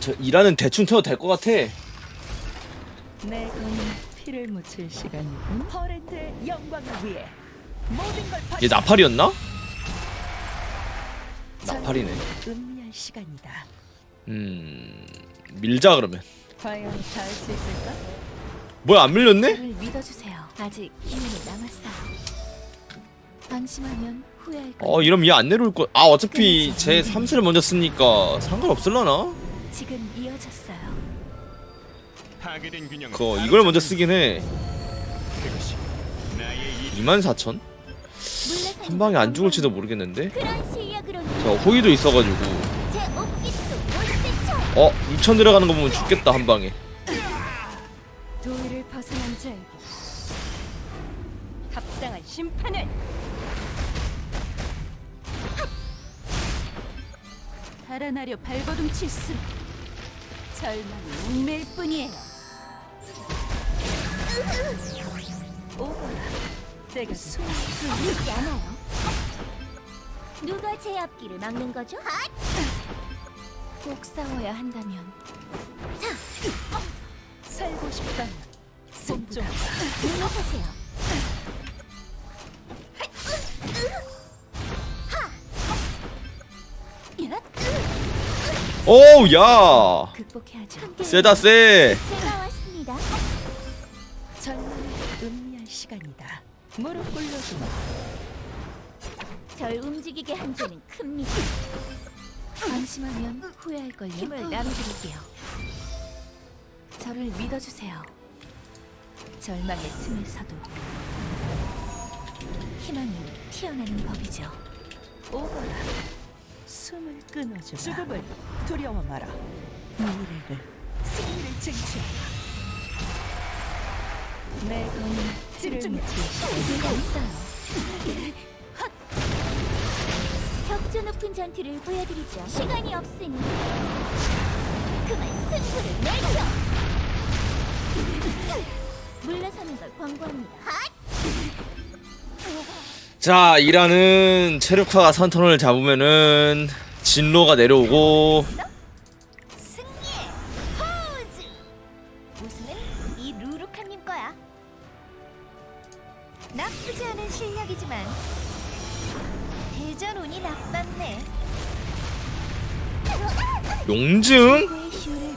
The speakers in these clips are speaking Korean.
저 일하는 대충 태워도 될 것 같아. 내 검은 피를 묻힐 시간이군. 허랜드의 영광을 위해 모든 걸 바쳐. 얘 나팔이었나? 나팔이네. 음미할 시간이다. 음 밀자 그러면. 과연 닿을 수 있을까? 뭐야 안 밀렸네? 저를 믿어주세요. 아직 힘이 남았어요. 방심하면 후회할 거예요. 어 이러면 얘 안 내려올 거. 아 어차피 제 3세를 먼저 쓰니까 상관없을라나? 지금 이어졌어요. 파괴된 균형은 그거 바로 이걸 먼저 쓰긴 해. 그것이 나의 이 24,000? 물러서는 한 방에 안건 죽을지도 모르겠는데. 그런 실 저 호의도 있어가지고. 어 6천 들어가는 거 보면 죽겠다 한 방에. 도의를 벗어난 자에게 합당한 심판을 달아나려 발버둥 칠수 절망이 웅매일 뿐이에요 오거라 내가 숨을 믿지 않아요. 누가 제 앞길을 막는 거죠? 꼭 싸워야 한다면 살고 싶다면 승좀 물러서세요. 오우 야. 극복해야죠. 세다 세. 제가 왔습니다. 절망을 음미할 시간이다 무릎 꿇려주마 절 움직이게 한 죄는 큽니다. 방심하면 후회할걸요. 힘을 나눠드릴게요. 저를 믿어주세요. 절망의 틈에서도 희망이 튀어나는 법이죠. 오거라 숨을 끊어주마 죽음을 두려워 마라 미래를 승리를 쟁취하라 내 검은 찌를 시간 제가 있어요. 격조 높은 전투를 보여드리죠. 시간이 없으니 그만 승부를 내죠. 물러서는 걸 권고합니다. 자 일하는 체력화가 선턴을 잡으면은 진로가 내려오고 용증?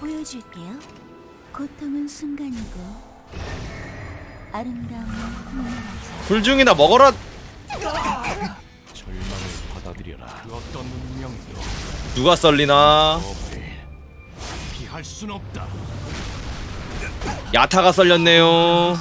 보여줄게요. 고통은 순간이고 아름다움은 불 중이나 먹어라. 절망을 받아들여라. 어떤 운명도 누가 썰리나? 비할 순 없다. 야타가 썰렸네요.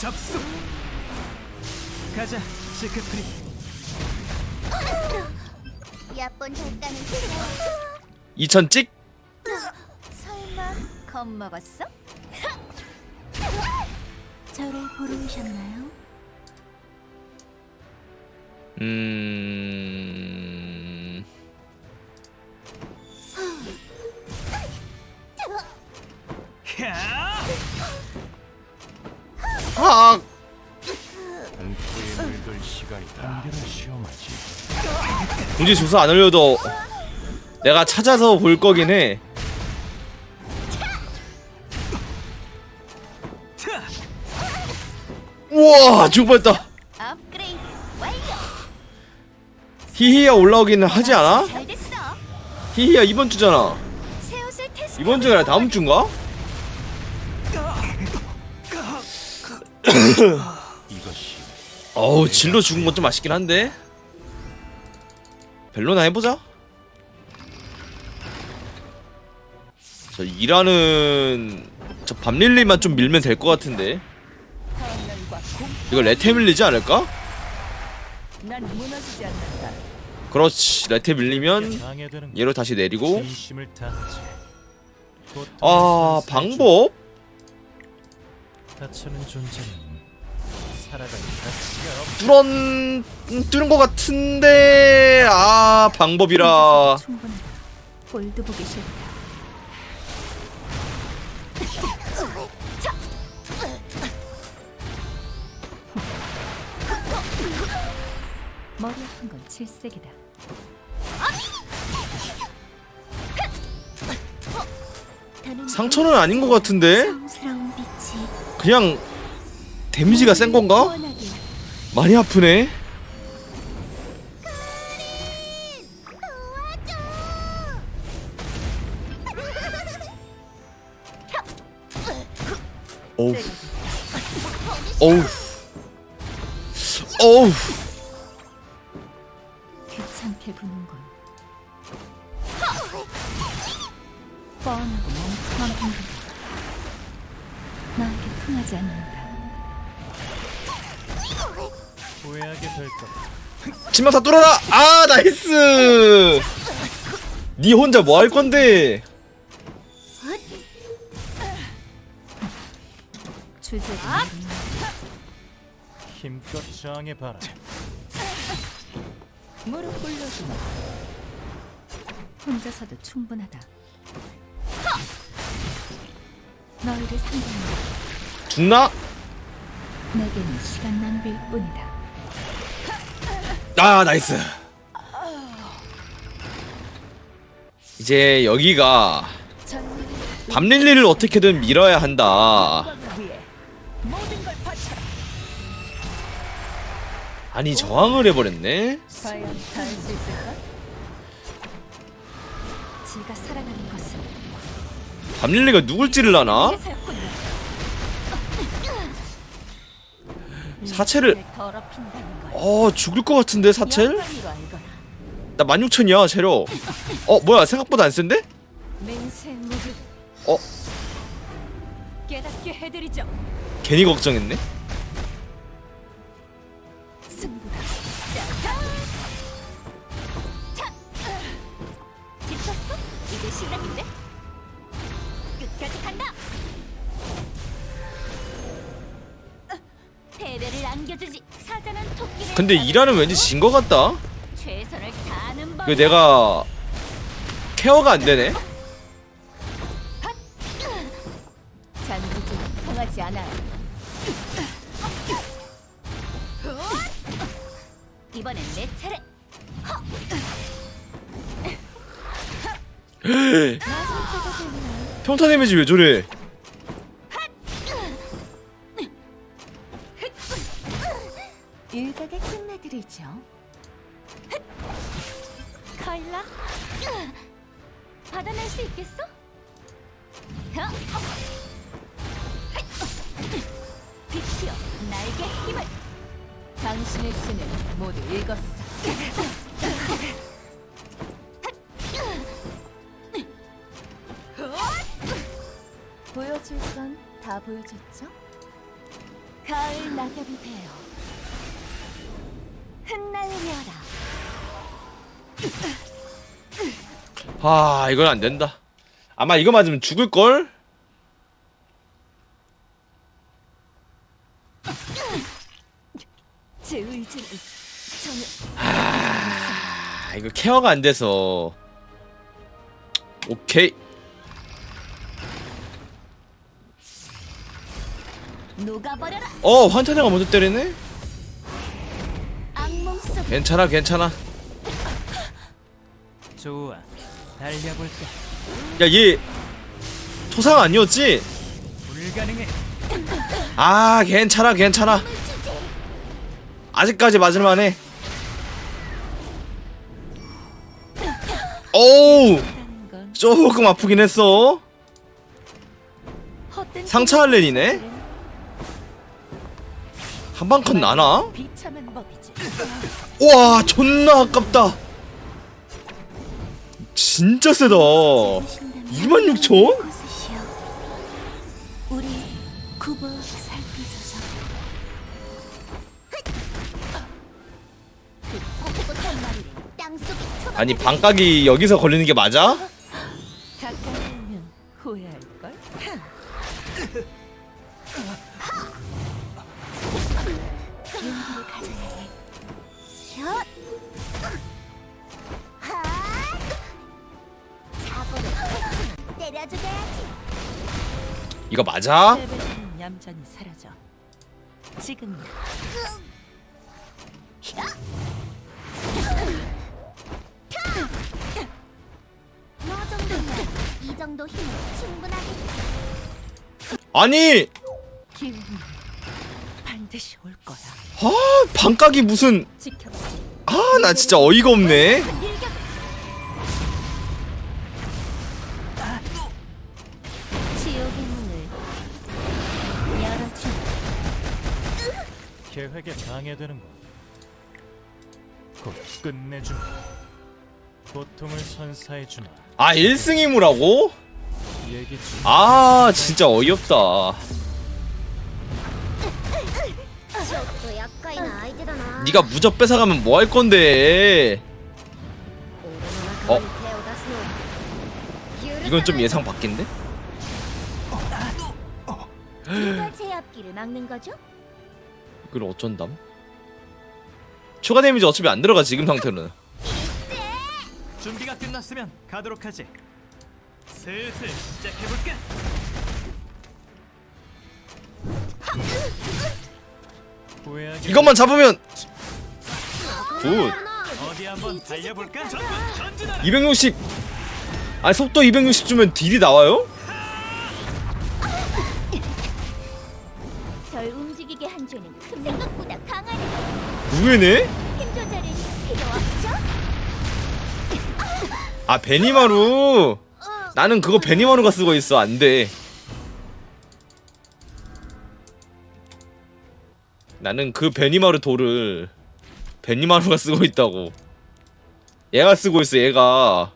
접수. 가자, 시크프리. 야본 절단은 필요 2천 찍? 설마 겁먹었어? 저를 보러 오셨나요? 음... 아! 공지 조사 안 올려도 내가 찾아서 볼 거긴 해. 우와, 완료. 히히야 올라오기는 하지 않아? 히히야 이번 주잖아. 이번 주가 아니라 다음 주인가? 어우 진로 죽은 건 좀 아쉽긴 한데 벨로나 해보자 저 일하는 저 밤릴리만 좀 밀면 될 것 같은데. 이거 레테 밀리지 않을까? 난 무너지지 않는다. 그렇지 레테 밀리면 얘로 다시 내리고 아 방법? 뚫은 뚫은 것 같은데 아 방법이라. 골드 보기 싫다. 머리 아픈 건 질색이다. 다른 상처는 아닌 것 같은데 빛이 그냥 데미지가 센 건가? 원하게 많이 아프네. 어우. 어우. 어우. 귀찮게 부는군. 뻔하고 멍청한 행동. 나에게 통하지 않는다. 후회하게 될 것. 치명 다 뚫어라. 아 나이스. 니 혼자 뭐 할 건데? 주제가 힘껏 저항해 봐라. 무릎 꿇려주마. 혼자서도 충분하다. 너희를 상대하는 죽나? 내게는 시간 낭비일 뿐이다. 아 나이스. 이제 여기가 밤릴리를 어떻게든 밀어야 한다. 아니 저항을 해버렸네. 과연 닿을 수 있을까? 지가 살아가는 것은 밤릴리가 누굴 찌르려나? 회사였군요. 사체를 더럽힌다는 걸 어 죽을 것 같은데 사첼? 영광으로 알거나 나 16,000이야 체력. 어 뭐야 생각보다 안 센데? 맹세 어 깨닫게 해드리죠. 괜히 걱정했네. 시작인데? 끝까지 간다. 패배를 안겨주지. 사자는 토끼를. 근데 이라는 왠지 진것 같다. 최선을 다하는 법. 그 내가 케어가 안 되네. 잔부지 통하지 않아요. 이번엔 내 차례. 평타 데미지 왜 저래? 일각에 끝내드리죠. 카일라, 받아낼 수 있겠어? 빛이여, 나에게 힘을. 당신의 신을 모두 읽었어. 보여줄 건 다 보여줬죠? 가을 낙엽이 되어 흩날려라. 아 이건 안 된다. 아마 이거 맞으면 죽을 걸. 제아 이거 케어가 안 돼서. 오케이. 녹아버려라. 어 환타네가 먼저 때리네. 악몽 속 괜찮아 괜찮아. 좋아. 달려볼까. 야얘 초상 아니었지? 불가능해. 아 괜찮아 괜찮아. 아직까지 맞을만해. 오우 조금 아프긴 했어. 헛된 상처 할렌이네? 한 방 컷 나나? 비참한 법이지. 와 존나 아깝다. 진짜 세다. 26,000? 웃으시오. 우리 굽어 살피소서. 그 꼿꼿한 마리를 땅속에 쳐박아 아니 방각이 여기서 걸리는 게 맞아? 가까이 오면 후회할 걸. 이거 맞아? 패배는 얌전히 사라져. 지금 너 정도면 이 정도 힘은 충분하겠다. 아니 반드시 올 거야. 아 반각이 무슨 지켜봐. 아 나 진짜 어이가 없네 계획에 방해되는 것곧 끝내주마 고통을 선사해주마 아 1승 이무라고? 얘기 좀아 진짜 어이없다 네가 무적 뺏어가면 뭐 할 건데 어? 이건 좀 예상 밖인데? 누가 제 앞길을 막는 거죠? 이걸 어쩐담? 추가 데미지 어차피 안 들어가 지금 상태로는 준비가 끝났으면 가도록 하지 슬슬 시작해 볼까? 후회하게 이것만 잡으면 굿 어디 한번 달려볼까? 전부 전진하라 260 아니 속도 260 주면 딜이 나와요? 의외네? 아 베니마루. 어, 나는 그거 베니마루가 쓰고 있어. 안돼. 나는 그 베니마루 돌을 베니마루가 쓰고 있다고. 얘가 쓰고 있어 얘가